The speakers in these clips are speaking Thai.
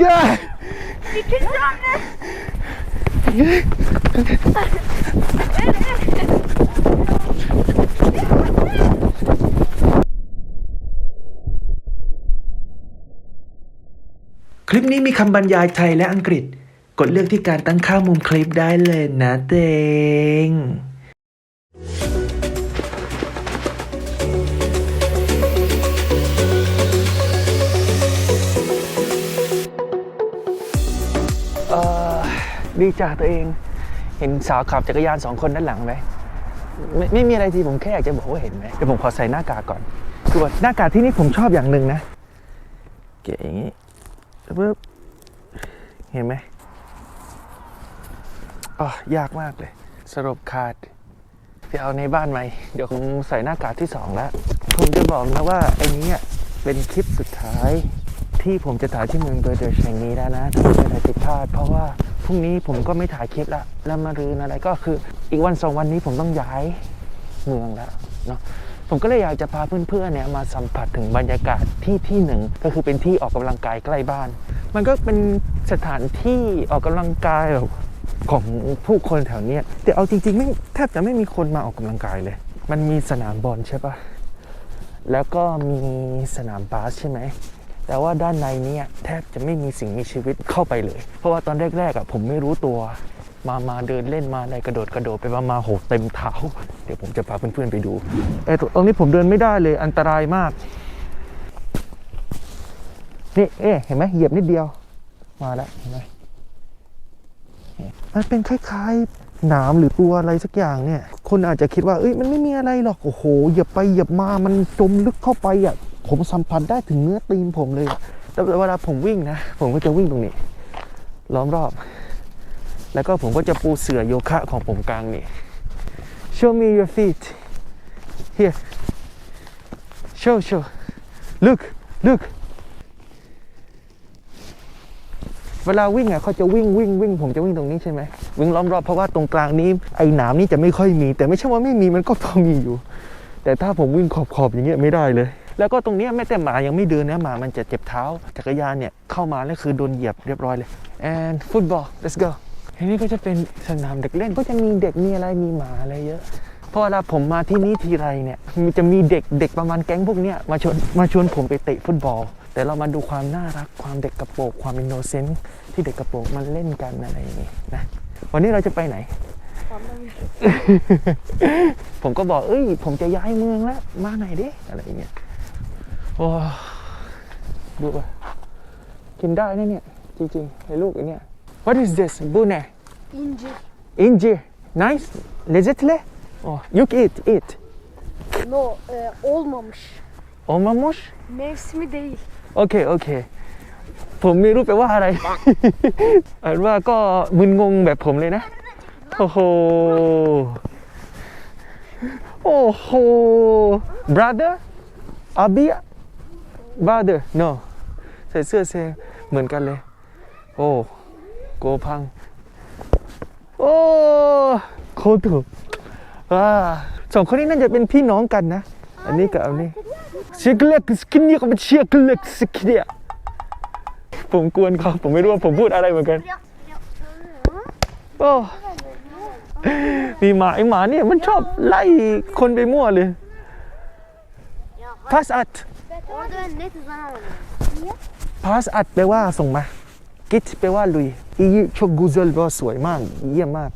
god İkinci hamle. คลิปนี้มีคำบรรยายไทยและอังกฤษ กดเลือกที่การตั้งค่ามุมคลิปได้เลยนะเตง ดีจ่าตัวเอง เห็นสาวขับจักรยานสองคนด้านหลังไหมไม่ไม่มีอะไรทีผมแค่อยากจะบอกว่าเห็นไหมเดี๋ยวผมขอใส่หน้ากากก่อน คือว่าหน้ากากที่นี่ผมชอบอย่างหนึ่งนะ เก๋อย่างนี้ปึ๊บเห็นไหมอ๋อยากมากเลย สรุปขาดไปเอาในบ้านไหมเดี๋ยวผมใส่หน้ากากที่สองแล้ว ผมจะบอกนะว่าไอ้นี้อะเป็นคลิปสุดท้ายที่ผมจะถ่ายที่เมืองเบอร์เดอร์แห่งนี้แล้วนะถ้าไม่มีอะไรผิดพลาดเพราะว่า พรุ่งนี้ผมก็ไม่ถ่ายคลิปละแล้วมารืนอะไรก็คืออีกวันสองวันนี้ผมต้องย้ายเมืองแล้วเนาะผมก็เลยอยากจะพาเพื่อนๆเนี่ยมาสัมผัสถึงบรรยากาศที่ที่หนึ่งก็คือเป็นที่ออกกำลังกายใกล้บ้าน มันก็เป็นสถานที่ออกกำลังกายแบบของผู้คนแถวเนี้ยแต่เอาจริง ๆ ไม่แทบจะไม่มีคนมาออกกำลังกายเลย มันมีสนามบอลใช่ปะแล้วก็มีสนามบาสใช่ไหม แต่ว่าด้านในนี้แทบจะไม่มีสิ่งมีชีวิตเข้าไปเลย เพราะว่าตอนแรกๆอะผมไม่รู้ตัว มามาเดินเล่นมาอะไรกระโดดกระโดดไปมามาโหเต็มเท้า เดี๋ยวผมจะพาเพื่อนๆไปดูไอ้ตรงนี้ผมเดินไม่ได้เลยอันตรายมาก นี่เอ๊ะเห็นไหมเหยียบนิดเดียว มาแล้วเห็นไหมมันเป็นคล้ายๆหนามหรือตัวอะไรสักอย่างเนี่ย คนอาจจะคิดว่าเอ้ยมันไม่มีอะไรหรอก โอ้โหเหยียบไปเหยียบมามันจมลึกเข้าไปอะ ผมสัมผัสได้ถึงเนื้อตีนผมเลยแต่เวลาผมวิ่งนะ ผมก็จะวิ่งตรงนี้ ล้อมรอบ แล้วก็ผมก็จะปูเสื่อโยคะของผมกลางนี่ show me your feet here show show look look เวลาวิ่งอะเขาจะวิ่งวิ่งวิ่งผมจะวิ่งตรงนี้ใช่ไหมวิ่งล้อมรอบเพราะว่าตรงกลางนี้ไอ้หนามนี่จะไม่ค่อยมี แต่ไม่ใช่ว่าไม่มีมันก็พอมีอยู่ แต่ถ้าผมวิ่งขอบขอบๆอย่างเงี้ยไม่ได้เลย แล้วก็ตรงเนี้ยแม้แต่หมายังไม่เดินนะหมามันจะเจ็บเท้าจักรยานเนี่ยเข้ามาแล้วคือโดนเหยียบเรียบร้อยเลย and football let's go ทีนี้ก็จะเป็นสนามเด็กเล่นก็จะมีเด็กมีอะไรมีหมาอะไรเยอะเพราะเวลาผมมาที่นี่ทีไรเนี่ยมีจะมีเด็กเด็กประมาณแก๊งพวกเนี้ยมาชวนมาชวนผมไปเตะฟุตบอล แต่เรามาดูความน่ารักความเด็กกระโปรงความอินโนเซนต์ที่เด็กกระโปรงมันเล่นกันอะไรอย่างงี้นะวันนี้เราจะไปไหน ผมก็บอกเอ้ย ผมจะย้ายเมืองแล้วมาไหนอยดิอะไรอย่างเงี้ย โอ้ดูไปกินได้นะเนี่ย จริงๆไอ้ลูกไอ้เนี่ย What is this บูเน่ İncir. อินจี nice lezzetli oh you eat eat No e, olmamış. olmamış Mevsimi değil. โอเคโอเคผมไม่รู้แปลว่าอะไร อ่านว่าก็มึนงงแบบผมเลยนะ โอ้โห โอ้โห brother อ บี brother no ใส่เสื้อเซเหมือนกันเลย โอ้โกพัง โอ้โคตรถูกอ่าสองคนนี้น่าจะเป็นพี่น้องกันนะ อันนี้กับอันนี้เชียร์เล็กสกินนี่ก็เป็นเชียร์เล็กสกินเนี่ยผมกวนเขาผมไม่รู้ว่าผมพูดอะไรเหมือนกันโอ้มีหมาไอหมาเนี่ยมันชอบไล่คนไปมั่วเลย pass at Orada net hızlanamadım. pass at แปลว่าส่งมา git แปลว่าลุยอีโชกูเซลแปลว่าสวยมาก เยี่ยมมาก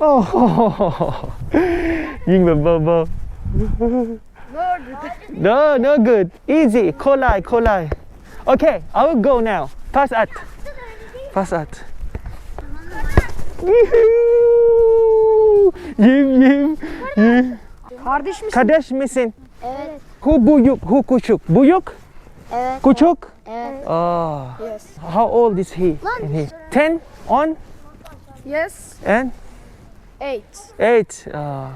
โอ้โหยิงแบบเบาๆ Ne oldu? No, no good. Easy. Collide, collide. Okay, I will go now. Pass at. Pass at. Yuhuu! Yim yim yim. Kardeş misin? Kardeş misin? Evet. Hu buyuk, hu kuçuk. Buyuk, Evet. kuçuk. Evet. Oh. Yes. How old is he? And he? Ten, on, Yes. and Eight. eight. Ah.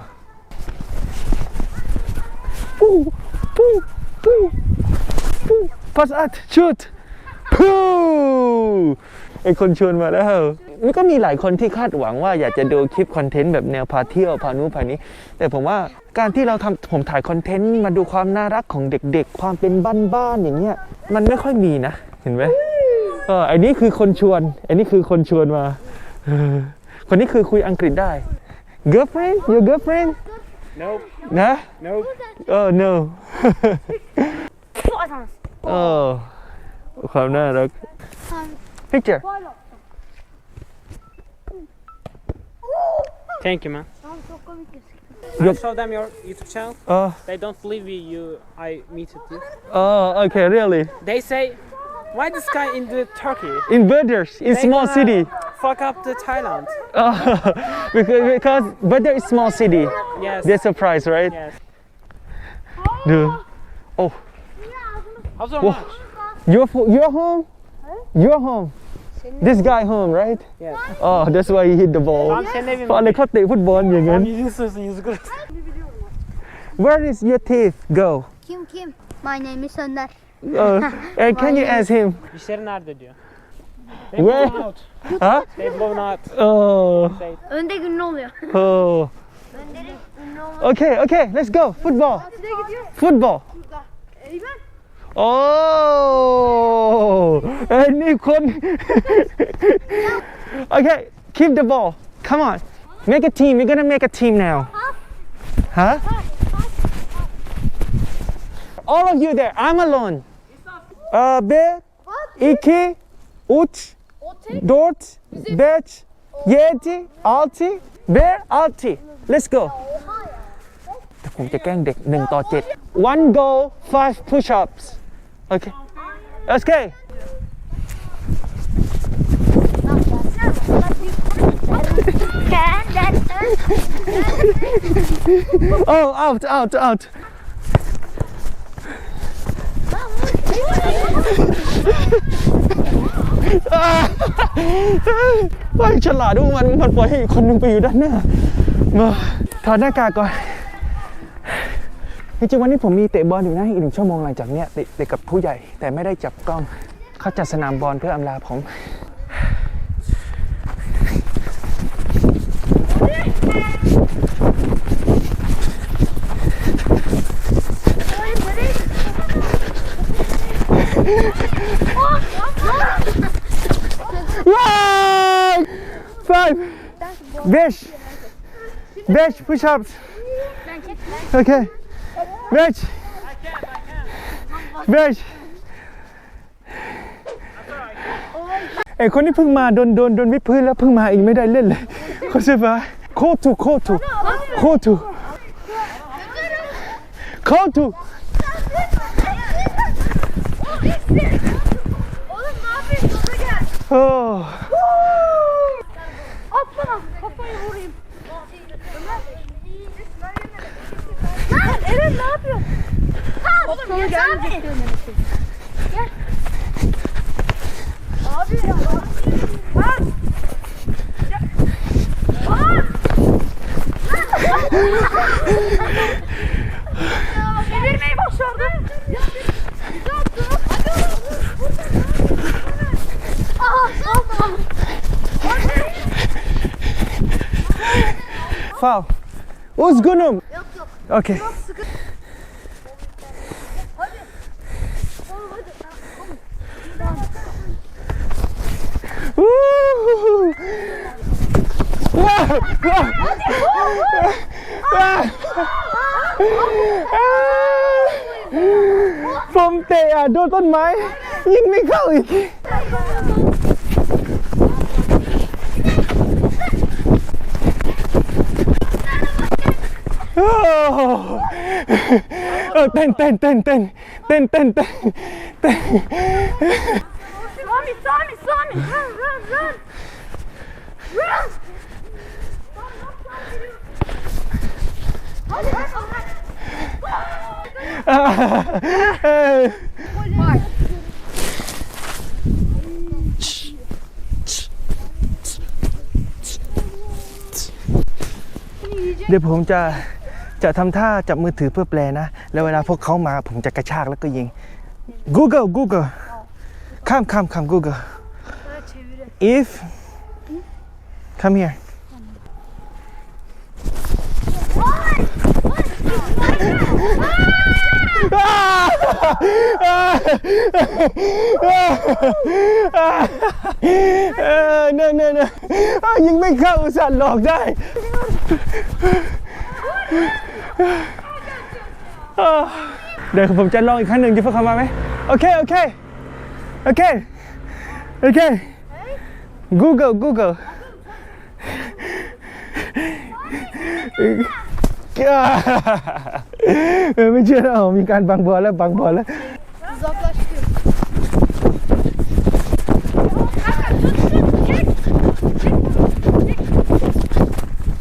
Poo, poo, poo, poo. Pass at, shoot. พูไอคนชวนมาแล้วมันก็มีหลายคนที่คาดหวังว่าอยากจะดูคลิปคอนเทนต์แบบแนวพาเที่ยวพานู้นพานี้ แต่ผมว่าการที่เราทำผมถ่ายคอนเทนต์มาดูความน่ารักของเด็กๆ ความเป็นบ้านๆอย่างเงี้ย มันไม่ค่อยมีนะ เห็นไหมเออไอ้นี่คือคนชวนไอ้นี่คือคนชวนมาเออคนนี้คือคุยอังกฤษได้ girlfriend your girlfriend Nope, นะ nope. เออ no เออ ความน่ารัก picture Thank you, man. Yup. I show them your YouTube channel. เออ They don't believe me. You, I meted you. เออ okay really They say, why this guy in the Turkey? in Burders in They small gonna city Fuck up the Thailand. Oh, because because Burdur is small city Yes. they're surprised right Yes. ดู How's your Whoa. lunch? You're you're home? Huh? Your home. This guy home, right? Yeah. Oh, that's why he hit the ball. Tamam senin evin. Sonra kat Where is your teeth go? Kim kim? My name is Önder. Uh, and can you ask him? Where? Huh? out. Ha? They've blown out. Oh. Oh. Okay, okay, let's go. Football. Football. Eyvah. Football. Eymen. Oh, เอ้ยนี่คน okay, keep the ball. Come on. Make a team. We're gonna make a team now. Huh? All of you there. I'm alone. Uh, Be, Iki, Uç, Dört, Beş, Yedi, Altı, Bear, Altı. Let's go. แต่ผมจะแกล้งเด็ก1ต่อ 7 one goal five push ups okay let's go oh out out out ไอ้ฉลาดด้วยมันมันปล่อยให้อีกคนหนึงไปอยู่ด้านหน้า มาถอดหน้ากากก่อน จริงๆวันนี้ผมมีเตะบอลอยู่นะอีกหนึ่งชั่วโมงหลังจากเนี้ยเตะเตะกับผู้ใหญ่ แต่ไม่ได้จับกล้องเขาจัดสนามบอลเพื่ออำลาผมว้าว five เบชเบช push ups okay เบชเบชไอคนที่เพิ่งมาโดนโดนโดนวิดพื้นแล้วเพิ่งมาอีกไม่ได้เล่นเลยเขาใช่ปะโคตรถูกโคตรถูกโคตรถูกโคตรถูก Oğlum ne yapıyorsun? Topa gel. โ Eren ne yapıyorsun? Ha, Oğlum yeter abi. Gel. Abi ya. Bak. Bak. Devirmeyi başardın. Ya, güzel attın. Hadi oğlum. Aha, aha. Fal. Üzgünüm. Yok yok. Okay. Yok. Wow! Wow! Ah! ผมเตะโดนต้นไม้ ยิงไม่เข้าอีกเออเต้นเต้นเต้นเต้นเต้นเต้นเต้นเต้น Sami, Sami, Sami. Run, run, run. Run. เดี๋ยวผมจะจะทำท่าจับมือถือเพื่อแปลนะ แล้วเวลาพวกเขามาผมจะกระชากแล้วก็ยิง Google Google ข้ามข้ามข้าม Google Böyle çeviri. if come here Ah! เออเนอะเนอเนอะอ้าวยิงไม่เข้าอุตส่าห์หลอกได้เดี๋ยวผมจะลองอีกครั้งหนึ่งที่พวกเขามาไหมโอเค โอเค โอเค โอเค Google Google เออ ไม่เชื่อแล้วมีการบังบอลแล้วบังบอลแล้ว Uzaklaştı.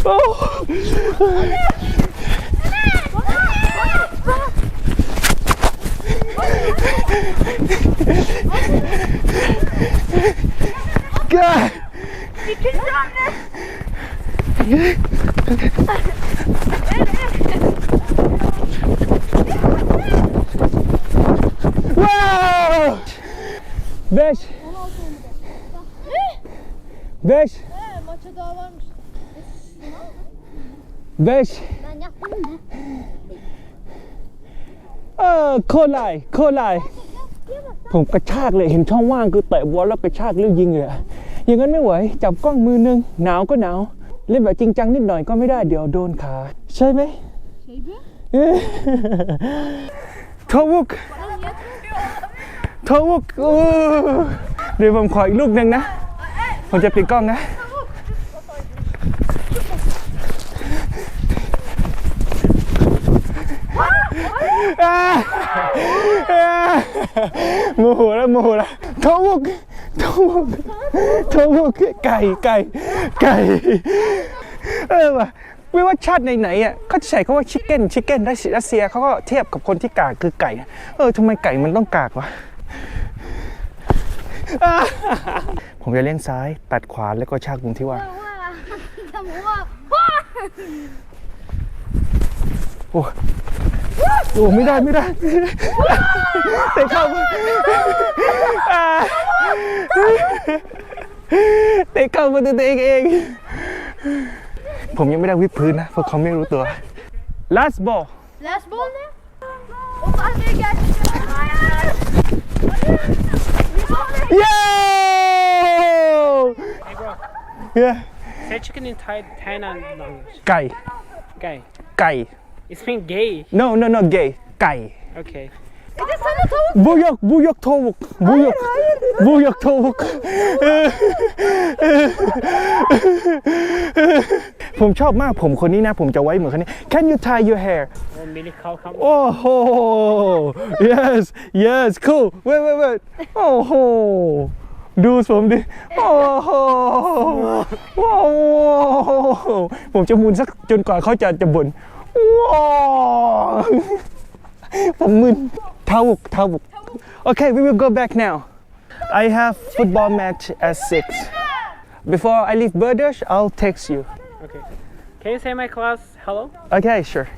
Oh! 5 5 He maça daha varmış. 5 Ben yaptım ya. kolay kolay ผมกระชากเลยเห็นช่องว่างคือเตะบอลแล้วกระชากเรื่องยิงเลยอย่างนั้นไม่ไหว จับกล้องมือนึง หนาวก็หนาว เล่นแบบจริงจังนิดหน่อยก็ไม่ได้เดี๋ยวโดนขา ใช่ไหม Şey be. Tavuk. ทวุกเดี๋ยวผมขออีกลูกหนึ่งนะ ผมจะปิดกล้องนะอ่าอ่าโมโหแล้วโมโหแล้วทวุกทวุกทวุกไก่ไก่ไก่เออว่ะไม่ว่าชาติไหนๆอะเขาจะใช้คำว่าชิคเก้นชิคเก้นรัสเซียเขาก็เทียบกับคนที่กากคือไก่ เออทำไมไก่มันต้องกากวะ ผมจะเลี้ยงซ้ายตัดขวาแล้วก็ชากมุมที่ว่าง Tamam. โอ้โอ้ไม่ได้ไม่ได้เตะเข้าอ่าเตะเข้าประตูตัวเองเอง ผมยังไม่ได้วิดพื้นนะเพราะเขาไม่รู้ตัว last ball Last ball ne? O sahneye gelsin. Hayır. Yo! Hey, bro. Yeah. Say chicken in Thai Thai language. Gai. Gai. Gai. It's been gay. No, no, no, gay. Gai. Okay. Bir de sana tavuk. บุยกบุยกโทวุกบุยกบุยกโทวุกผมชอบมากผมคนนี้นะ ผมจะไว้เหมือนคนนี้ Can you tie your hair Or mini cow come. โอ้โห yes yes cool wait wait wait โอ้โหดูผมดิ โอ้โหว้าวผมจะหมุนสักจนกว่าเขาจะจะบ่นว้าวผมมึน Tawuk, Tawuk. Okay, we will go back now. I have football match at 6. Before I leave Burdush, I'll text you. Okay. Can you say my class hello? Okay, sure.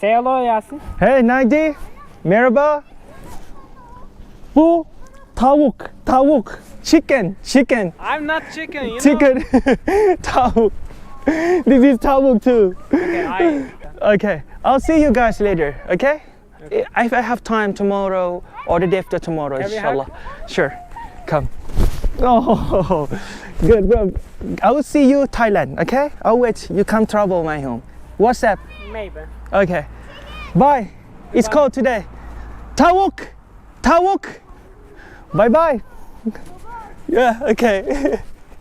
Say hello Yasin. Hey Naidi. Merhaba. Bu tavuk, tavuk. Chicken, chicken. I'm not chicken, you Chicken. tavuk. This is tavuk too. Okay, I... okay, I'll see you guys later, okay? If I have time tomorrow or the day after tomorrow, Can we hug? inshallah. Sure, come. Oh, good. Well, I will see you Thailand. Okay? I'll wait. You come travel my home. WhatsApp. Maybe. Okay. Bye. It's cold today. Tawuk. Tawuk. Bye bye. Yeah, okay.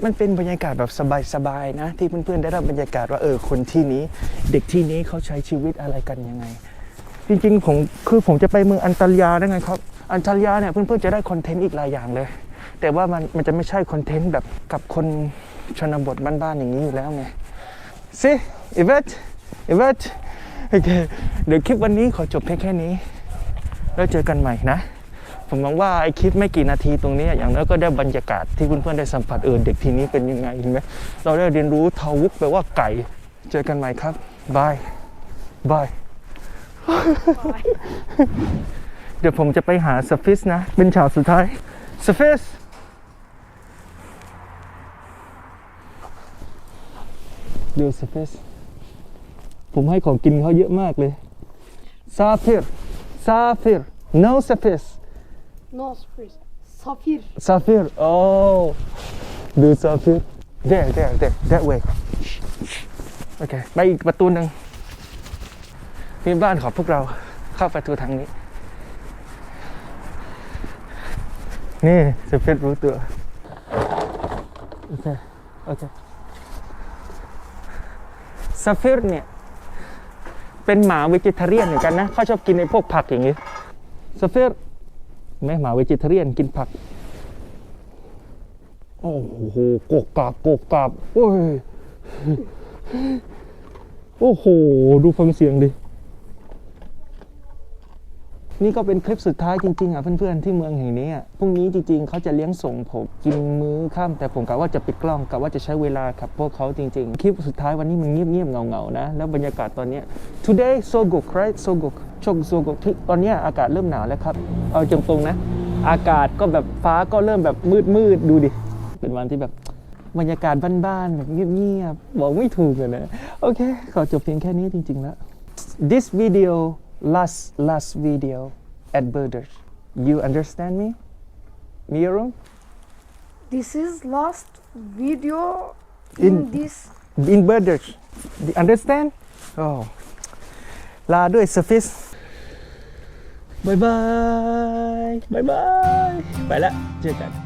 มันเป็นบรรยากาศแบบสบายๆนะ ที่เพื่อนๆได้รับบรรยากาศว่าเออคนที่นี้ เด็กที่นี้เขาใช้ชีวิตอะไรกันยังไง จริงๆผมคือผมจะไปเมืองอันตาลยาได้ไงครับ อันตาลยาเนี่ยเพื่อนๆจะได้คอนเทนต์อีกหลายอย่างเลย แต่ว่ามันมันจะไม่ใช่คอนเทนต์แบบกับคนชนบทบ้านๆอย่างนี้อยู่แล้วไงสิอีเวทอีเวทโอเคเดี๋ยวคลิปวันนี้ขอจบเพียงแค่นี้ แล้วเจอกันใหม่นะ ผมหวังว่าไอคลิปไม่กี่นาทีตรงนี้อย่างน้อยก็ได้บรรยากาศที่เพื่อนๆได้สัมผัสเออเด็กทีนี้เป็นยังไงเห็นไหมเราได้เรียนรู้ทาวุกแปลว่าไก่ เจอกันใหม่ครับบายบาย เดี๋ยวผมจะไปหาสฟิสนะ เป็นฉากสุดท้ายสฟิสดูสเปซผมให้ของกินเขาเยอะมากเลยซาฟิรซาฟิร no สเปซ No space. Safir. ซาฟิรโอ้ดูซาฟิร there there there that way โอเคไปอีกประตูหนึ่ง นี่บ้านของพวกเราเข้าประตูทางนี้ นี่ซาฟิรรู้ตัว โอเค โอเคซาฟิรเนี่ย เป็นหมาเวจิเทเรียนเหมือนกันนะเขาชอบกินในพวกผักอย่างนี้ซาฟิรแม่หมาเวจิเทเรียนกินผัก โอ้โหกกกาบกกกาบโอ้ยโอ้โห ดูฟังเสียงดิ นี่ก็เป็นคลิปสุดท้ายจริงๆอะเพื่อนๆที่เมืองแห่งนี้อะพรุ่งนี้จริงๆเขาจะเลี้ยงส่งผมกินมื้อค่ำแต่ผมกะว่าจะปิดกล้องกะว่าจะใช้เวลากับพวกเขาจริงๆ คลิปสุดท้ายวันนี้มันเงียบๆเงาๆนะแล้วบรรยากาศตอนนี้ today so good right so good ชก so good ตอนนี้อากาศเริ่มหนาวแล้วครับ เอาจตรงๆนะ อากาศก็แบบฟ้าก็เริ่มแบบมืดๆดูดิเป็นวันที่แบบบรรยากาศบ้านๆแบบเงียบๆบอกไม่ถูกเลยนะโอเคขอจบเพียงแค่นี้จริง ๆ แล้ว this video last last video at Birders you understand me Mirum This is last video In- in, this. in Birders Do you understand โอ้ลาด้วยสฟิสบายบายบายบาย ไปแล้วเจอกัน